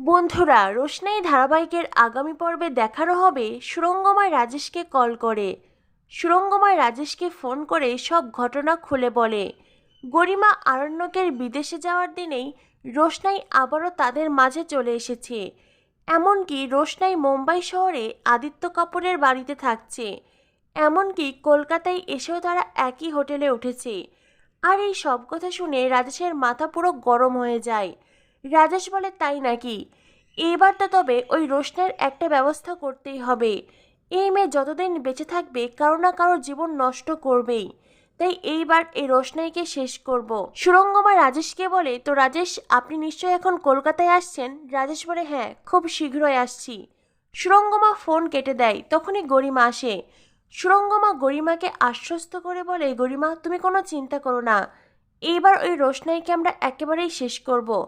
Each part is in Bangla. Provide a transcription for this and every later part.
বন্ধুরা, রোশনাই ধারাবাহিকের আগামী পর্বে দেখানো হবে সুরঙ্গময় রাজেশকে কল করে। সুরঙ্গময় রাজেশকে ফোন করে সব ঘটনা খুলে বলে। গরিমা আরণ্যকের বিদেশে যাওয়ার দিনেই রোশনাই আবারও তাদের মাঝে চলে এসেছে। এমনকি রোশনাই মুম্বাই শহরে আদিত্য কাপুরের বাড়িতে থাকছে। এমনকি কলকাতায় এসেও তারা একই হোটেলে উঠেছে। আর এই সব কথা শুনে রাজেশের মাথা পুরো গরম হয়ে যায়। রাজেশ বলে, তাই নাকি? এইবার তো তবে ওই রোশনের একটা ব্যবস্থা করতেই হবে। এই মেয়ে যতদিন বেঁচে থাকবে কারও না কারও জীবন নষ্ট করবেই। তাই এইবার এই রোশনাইকে শেষ করব। সুরঙ্গমা রাজেশকে বলে, তো রাজেশ, আপনি নিশ্চয়ই এখন কলকাতায় আসছেন? রাজেশ বলে হ্যাঁ খুব শীঘ্রই আসছি। সুরঙ্গমা ফোন কেটে দেয়, তখনই গরিমা আসে। সুরঙ্গমা গরিমাকে আশ্বস্ত করে বলে, গরিমা, তুমি কোনো চিন্তা করো না। এইবার ওই রোশনাইকে আমরা একেবারেই শেষ করব।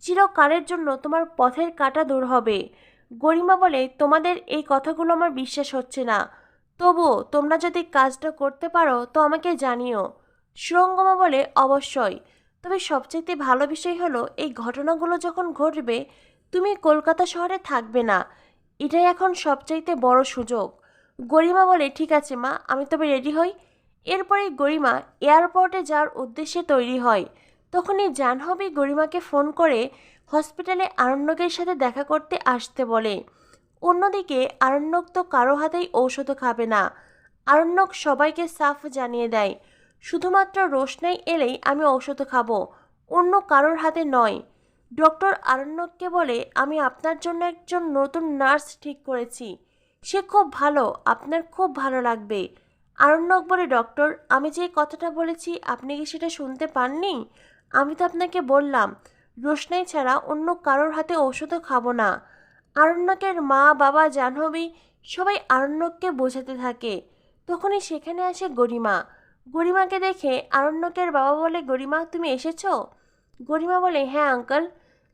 চিরকালের জন্য তোমার পথের কাটা দূর হবে। গরিমা বলে, তোমাদের এই কথাগুলো আমার বিশ্বাস হচ্ছে না। তবুও তোমরা যদি কাজটা করতে পারো, তো আমাকে জানিও। সুরঙ্গমা বলে, অবশ্যই। তবে সবচাইতে ভালো বিষয় হলো, এই ঘটনাগুলো যখন ঘটবে, তুমি কলকাতা শহরে থাকবে না। এটাই এখন সবচাইতে বড় সুযোগ। গরিমা বলে, ঠিক আছে মা, আমি তবে রেডি হই। এরপরে গরিমা এয়ারপোর্টে যাওয়ার উদ্দেশ্যে তৈরি হয়। তখনই জাহ্নবী গরিমাকে ফোন করে হসপিটালে আরণ্যকের সাথে দেখা করতে আসতে বলে। অন্যদিকে আরণ্যক তো কারও হাতেই ঔষধও খাবে না। আরণ্যক সবাইকে সাফ জানিয়ে দেয়, শুধুমাত্র রোশনাই এলেই আমি ঔষধ খাব, অন্য কারোর হাতে নয়। ডক্টর আরণ্যককে বলে, আমি আপনার জন্য একজন নতুন নার্স ঠিক করেছি। সে খুব ভালো, আপনার খুব ভালো লাগবে। আরণ্যক বলে, ডক্টর, আমি যে কথাটা বলেছি, আপনি কি সেটা শুনতে পাননি? আমি তো আপনাকে বললাম, রোশনাই ছাড়া অন্য কারোর হাতে ঔষধও খাব না। আরণ্যকের মা, বাবা, জাহ্নবী সবাই আরণ্যককে বোঝাতে থাকে। তখনই সেখানে আসে গরিমা। গরিমাকে দেখে আরণ্যকের বাবা বলে, গরিমা, তুমি এসেছ? গরিমা বলে হ্যাঁ আঙ্কেল।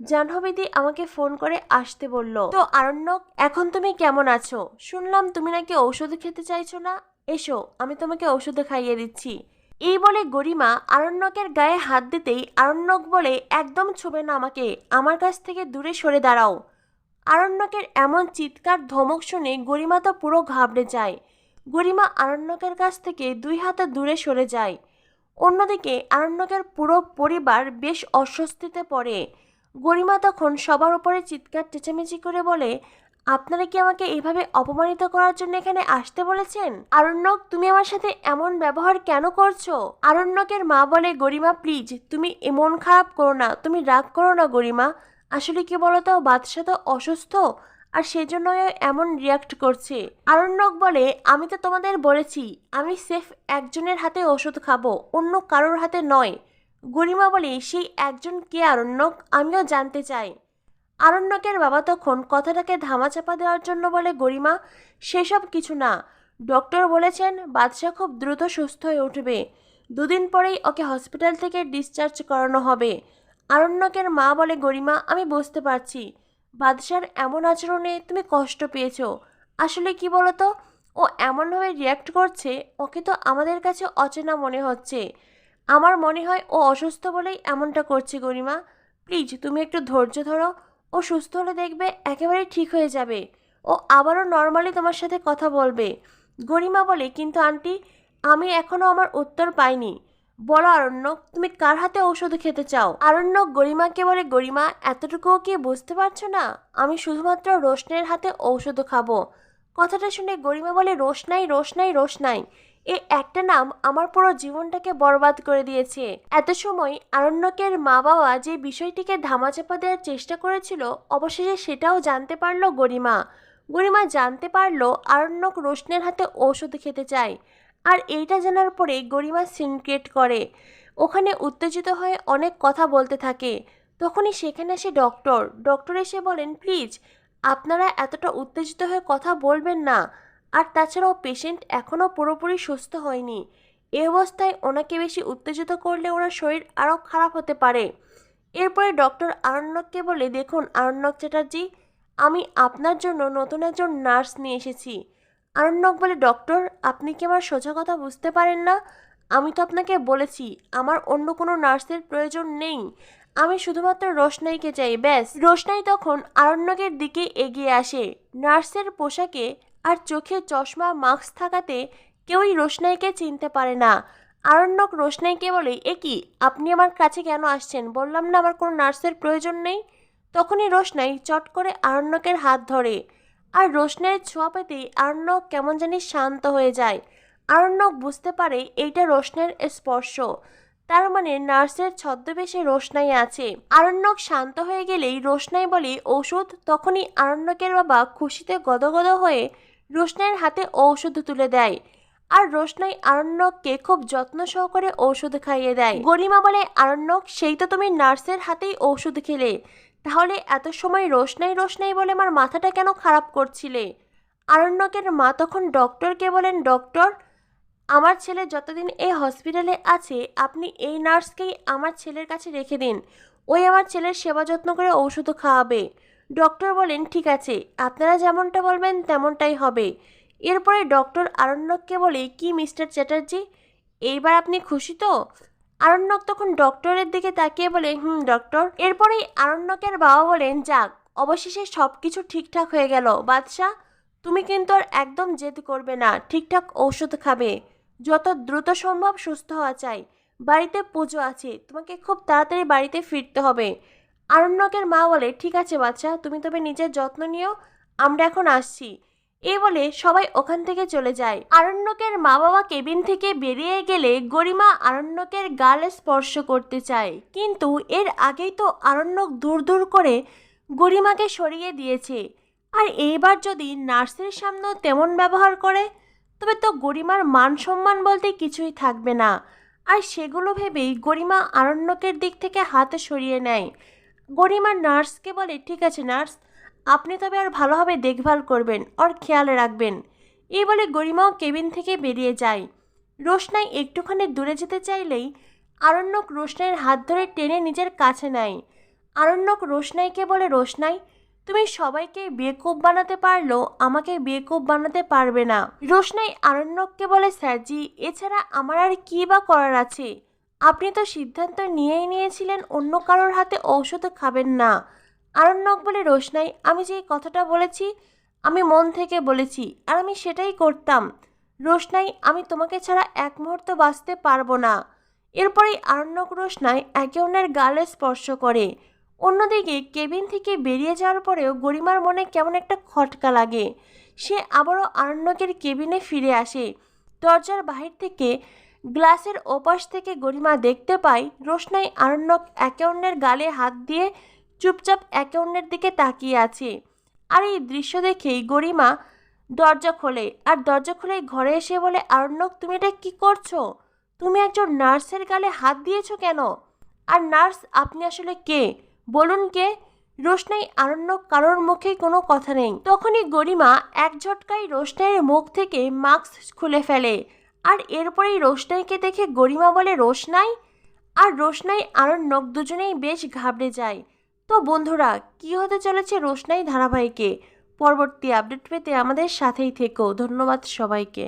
জাহ্নবীদি আমাকে ফোন করে আসতে বলল, তো আরণ্যক, এখন তুমি কেমন আছো? শুনলাম তুমি নাকি ঔষধ খেতে চাইছো না। এসো, আমি তোমাকে ঔষধ খাইয়ে দিচ্ছি। এই বলে গরিমা আরণ্যকের গায়ে হাত দিতেই আরণ্যক বলে, একদম ছোবে না আমাকে, আমার কাছ থেকে দূরে সরে দাঁড়াও। আরণ্যকের এমন চিৎকার ধমক শুনে গরিমা তো পুরো ঘাবড়ে যায়। গরিমা আরণ্যকের কাছ থেকে দুই হাতে দূরে সরে যায়। অন্যদিকে আরণ্যকের পুরো পরিবার বেশ অস্বস্তিতে পড়ে। গরিমা তখন সবার উপরে চিৎকার চেঁচামেচি করে বলে আপনারা কি আমাকে এইভাবে অপমানিত করার জন্য এখানে আসতে বলেছেন? আরণ্যক, তুমি আমার সাথে এমন ব্যবহার কেন করছ? আরণ্যকের মা বলে, গরিমা প্লিজ তুমি এমন খারাপ করো না, তুমি রাগ করো না, গরিমা। আসলে কি বলতো, বাদশা তো অসুস্থ, আর সেজন্য এমন রিয়াক্ট করছে। আরণ্যক বলে, আমি তো তোমাদের বলেছি, আমি সেফ একজনের হাতে ওষুধ খাব, অন্য কারোর হাতে নয়। গরিমা বলে, সেই একজন কে আরণ্যক? আমিও জানতে চাই। আরণ্যকের বাবা তখন কথাটাকে ধামাচাপা দেওয়ার জন্য বলে, গরিমা, সেসব কিছু না। ডক্টর বলেছেন বাদশা খুব দ্রুত সুস্থ হয়ে উঠবে। দুদিন পরেই ওকে হসপিটাল থেকে ডিসচার্জ করানো হবে। আরণ্যকের মা বলে, গরিমা, আমি বুঝতে পারছি। বাদশার এমন আচরণে তুমি কষ্ট পেয়েছ। আসলে কি বলতো? ও এমনভাবে রিয়াক্ট করছে, ওকে তো আমাদের কাছে অচেনা মনে হচ্ছে। আমার মনে হয় ও অসুস্থ বলেই এমনটা করছে, গরিমা। প্লিজ, তুমি একটু ধৈর্য ধরো। ও সুস্থ হলে দেখবে একেবারেই ঠিক হয়ে যাবে। ও আবারও নর্মালি তোমার সাথে কথা বলবে। গরিমা বলে, কিন্তু আন্টি, আমি এখনও আমার উত্তর পাইনি। বলো আরণ্যক, তুমি কার হাতে ঔষধ খেতে চাও? আরণ্যক গরিমাকে বলে, গরিমা, এতটুকুও কি বুঝতে পারছ না? আমি শুধুমাত্র রোশনের হাতে ঔষধ খাব। কথাটা শুনে গরিমা বলে, রোশনাই রোশনাই রোশনাই। এই একটা নাম আমার পুরো জীবনটাকে বরবাদ করে দিয়েছে। এত সময় আরণ্যকের মা বাবা যে বিষয়টিকে ধামাচাপা দেওয়ার চেষ্টা করেছিল, অবশেষে সেটাও জানতে পারল গরিমা। গরিমা জানতে পারল আরণ্যক রোশনের হাতে ঔষধ খেতে চায় আর এইটা জানার পরে গরিমা সিনক্রেট করে। ওখানে উত্তেজিত হয়ে অনেক কথা বলতে থাকে। তখনই সেখানে আসে ডক্টর। ডক্টর এসে বলেন, প্লিজ, আপনারা এতটা উত্তেজিত হয়ে কথা বলবেন না। আর তাছাড়াও পেশেন্ট এখনও পুরোপুরি সুস্থ হয়নি। এ অবস্থায় ওনাকে বেশি উত্তেজিত করলে ওনার শরীর আরও খারাপ হতে পারে। এরপরে ডক্টর আরণ্যককে বলে, দেখুন আরণ্যক চ্যাটার্জি, আমি আপনার জন্য নতুন একজন নার্স নিয়ে এসেছি। আরণ্যক বলে, ডক্টর, আপনি কি আমার সোজা কথা বুঝতে পারেন না? আমি তো আপনাকে বলেছি, আমার অন্য কোনো নার্সের প্রয়োজন নেই। আমি শুধুমাত্র রোশনাইকে চাই, ব্যাস। রোশনাই তখন আরণ্যকের দিকে এগিয়ে আসে। নার্সের পোশাকে আর চোখে চশমা, মাস্ক থাকাতে কেউই রোশনাইকে চিনতে পারে না। আরণ্যক রোশনাইকে বলে, এ কি? আপনি আমার কাছে কেন আসছেন? বললাম না আমার কোনো নার্সের প্রয়োজন নেই? তখনই রোশনাই চট করে আরণ্যকের হাত ধরে। আর রোশনাইয়ের ছোঁয়া পেতেই আরণ্যক কেমন জানি শান্ত হয়ে যায়। আরণ্যক বুঝতে পারে এইটা রোশনাইয়ের স্পর্শ। তার মানে নার্সের ছদ্মবেশে রোশনাই আছে। আরণ্যক শান্ত হয়ে গেলেই রোশনাই বলে, ঔষধ? তখনই আরণ্যকের বাবা খুশিতে গদগদ হয়ে রোশনাইয়ের হাতে ঔষধ তুলে দেয়। আর রোশনাই আরণ্যককে খুব যত্ন সহকারে ঔষধ খাইয়ে দেয়। গরিমা বলে, আরণ্যক, সেই তো তুমি নার্সের হাতেই ঔষধ খেলে। তাহলে এত সময় রোশনাই রোশনাই বলে আমার মাথাটা কেন খারাপ করছিলে? আরণ্যকের মা তখন ডক্টরকে বলেন, ডক্টর, আমার ছেলে যতদিন এই হসপিটালে আছে, আপনি এই নার্সকেই আমার ছেলের কাছে রেখে দিন। ওই আমার ছেলের সেবা যত্ন করে ঔষধ খাওয়াবে। ডক্টর বলেন, ঠিক আছে, আপনারা যেমনটা বলবেন তেমনটাই হবে। এরপরে ডক্টর আরণ্যককে বলে, কি মিস্টার চ্যাটার্জি, এইবার আপনি খুশি তো? আরণ্যক তখন ডক্টরের দিকে তাকিয়ে বলে, হুম, ডক্টর। এরপরেই আরণ্যকের বাবা বলেন, যাক, অবশেষে সব কিছু ঠিকঠাক হয়ে গেল। বাদশাহ, তুমি কিন্তু আর একদম জেদ করবে না। ঠিকঠাক ঔষধ খাবে। যত দ্রুত সম্ভব সুস্থ হওয়া চাই। বাড়িতে পুজো আছে। তোমাকে খুব তাড়াতাড়ি বাড়িতে ফিরতে হবে। আরণ্যকের মা বলে, ঠিক আছে বাচ্চা, তুমি তবে নিজের যত্ন নিও, আমরা এখন আসছি। এই বলে সবাই ওখান থেকে চলে যায়। আরণ্যকের মা বাবা কেবিন থেকে বেরিয়ে গেলে গরিমা আরণ্যকের গালে স্পর্শ করতে চায়। কিন্তু এর আগেই তো আরণ্যক দূর দূর করে গরিমাকে সরিয়ে দিয়েছে। আর এইবার যদি নার্সের সামনেও তেমন ব্যবহার করে, তবে তো গরিমার মান সম্মান বলতে কিছুই থাকবে না। আর সেগুলো ভেবেই গরিমা আরণ্যকের দিক থেকে হাতে সরিয়ে নেয়। গরিমা নার্সকে বলে, ঠিক আছে নার্স, আপনি তবে আর ভালোভাবে দেখভাল করবেন আর খেয়াল রাখবেন। এই বলে গরিমাও কেবিন থেকে বেরিয়ে যায়। রোশনাই একটুখানি দূরে যেতে চাইলেই আরণ্যক রোশনাইয়ের হাত ধরে টেনে নিজের কাছে নেয়। আরণ্যক রোশনাইকে বলে, রোশনাই, তুমি সবাইকে বেকুব বানাতে পারলেও আমাকে বেকুব বানাতে পারবে না। রোশনাই আরণ্যককে বলে, স্যারজি, এছাড়া আমার আর কী বা করার আছে? আপনি তো সিদ্ধান্ত নিয়েই নিয়েছিলেন, অন্য কারোর হাতে ঔষধ খাবেন না। আরণ্যক বলে, রোশনাই, আমি যে কথাটা বলেছি, আমি মন থেকে বলেছি, আর আমি সেটাই করতাম। রোশনাই, আমি তোমাকে ছাড়া এক মুহূর্ত বাঁচতে পারব না। এরপরেই আরণ্যক রোশনাই একে অন্যের গালে স্পর্শ করে। অন্যদিকে কেবিন থেকে বেরিয়ে যাওয়ার পরেও গরিমার মনে কেমন একটা খটকা লাগে। সে আবারও আরণ্যকের কেবিনে ফিরে আসে। দরজার বাহির থেকে গ্লাসের ওপাশ থেকে গরিমা দেখতে পায়, রোশনাই আরণ্যক একে অন্যের গালে হাত দিয়ে চুপচাপ একে অন্যের দিকে তাকিয়ে আছে। আর এই দৃশ্য দেখেই গরিমা দরজা খোলে, আর দরজা খুলে ঘরে এসে বলে, আরণ্যক, তুমি এটা কি করছ? তুমি একজন নার্সের গালে হাত দিয়েছ কেন? আর নার্স, আপনি আসলে কে? বলুন কে? রোশনাই আরণ্যক কারোর মুখে কোনো কথা নেই। তখনই গরিমা এক ঝটকায় রোশনাইয়ের মুখ থেকে মাস্ক খুলে ফেলে। আর এরপরেই রোশনাইকে দেখে গরিমা বলে, রোশনাই? আর রোশনাই আরণ্যক দুজনেই বেশ ঘাবড়ে যায়। তো বন্ধুরা, কি হতে চলেছে রোশনাই ধারাবাহিকে? পরবর্তী আপডেট পেতে আমাদের সাথেই থেকো। ধন্যবাদ সবাইকে।